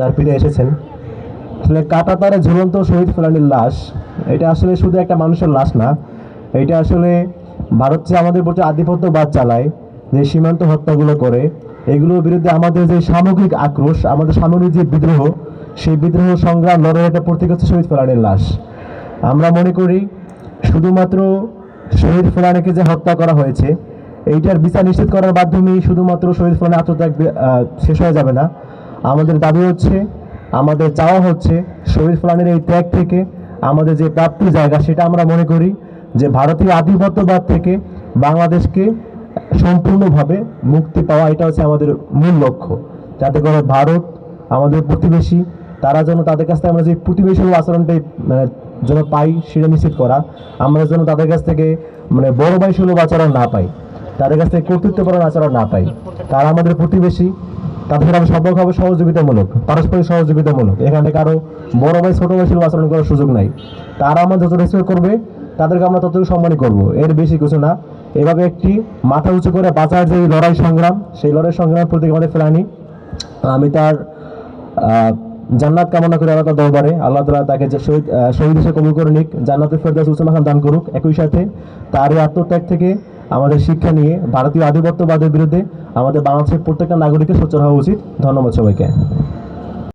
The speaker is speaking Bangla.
তার ফিরে এসেছেন। আসলে কাটা তারে ঝুলন্ত শহীদ ফেলানির লাশ, এটা আসলে শুধু একটা মানুষের লাশ না, এটা আসলে ভারত যে আমাদের প্রতি আধিপত্যবাদ চালায়, যে সীমান্ত হত্যাগুলো করে, এগুলোর বিরুদ্ধে আমাদের যে সামগ্রিক আক্রোশ, আমাদের সামগ্রিক যে বিদ্রোহ, সেই বিদ্রোহ সংগ্রাম লড়াইয়ের একটা প্রতীক হচ্ছে শহীদ ফেলানির লাশ। আমরা মনে করি শুধুমাত্র শহীদ ফেলানিকে যে হত্যা করা হয়েছে, এইটার বিচার নিশ্চিত করার মাধ্যমেই শুধুমাত্র শহীদ ফেলানি আত্মত্যাগ শেষ হয়ে যাবে না। আমাদের দাবি হচ্ছে, আমাদের চাওয়া হচ্ছে শহীদ ফেলানির এই ত্যাগ থেকে, আমাদের যে প্রাপ্তি জায়গা সেটা আমরা মনে করি যে ভারতীয় আধিপত্যবাদ থেকে বাংলাদেশকে সম্পূর্ণভাবে মুক্তি পাওয়া এটা হচ্ছে আমাদের মূল লক্ষ্য। যাতে করে ভারত, আমাদের প্রতিবেশী, তারা যেন তাদের কাছ থেকে আমরা যে প্রতিবেশী আচরণটাই মানে যেন পাই সেটা নিশ্চিত করা, আমরা যেন তাদের কাছ থেকে মানে বড় ভাই সুলভ আচরণ না পাই, তাদের কাছ থেকে কর্তৃত্বপরণ আচরণ না পাই। তারা আমাদের প্রতিবেশী তাদের সাথে আমরা হবে সহযোগিতামূলক, পারস্পরিক সহযোগিতামূলক। এখানে কারও বড় ভাই, ছোট ভাই সুলভ আচরণ করার সুযোগ নাই। তারা আমার যত রেসপেক্ট করবে, তাদেরকে আমরা ততটুকু সম্মানই করব। এর বেশি কিছু না। এভাবে একটি মাথা উঁচু করে বাঁচার যে লড়াই সংগ্রাম, সেই লড়াই সংগ্রাম প্রতি আমাদের ফেলানি আমি তার জান্নাত কামনা করে তার দরবারে। আল্লাহ তালা তাকে যে শহীদ শহীদ হিসেবে কবুল করে নিক। জান্নাতুল ফেরদাস উসমান খান দান করুক। একই সাথে তার এই আত্মত্যাগ থেকে আমাদের শিক্ষা নিয়ে ভারতীয় আধিপত্যবাদের বিরুদ্ধে আমাদের বাংলাদেশের প্রত্যেকটা নাগরিকের সোচ্চার হওয়া উচিত। ধন্যবাদ সবাইকে।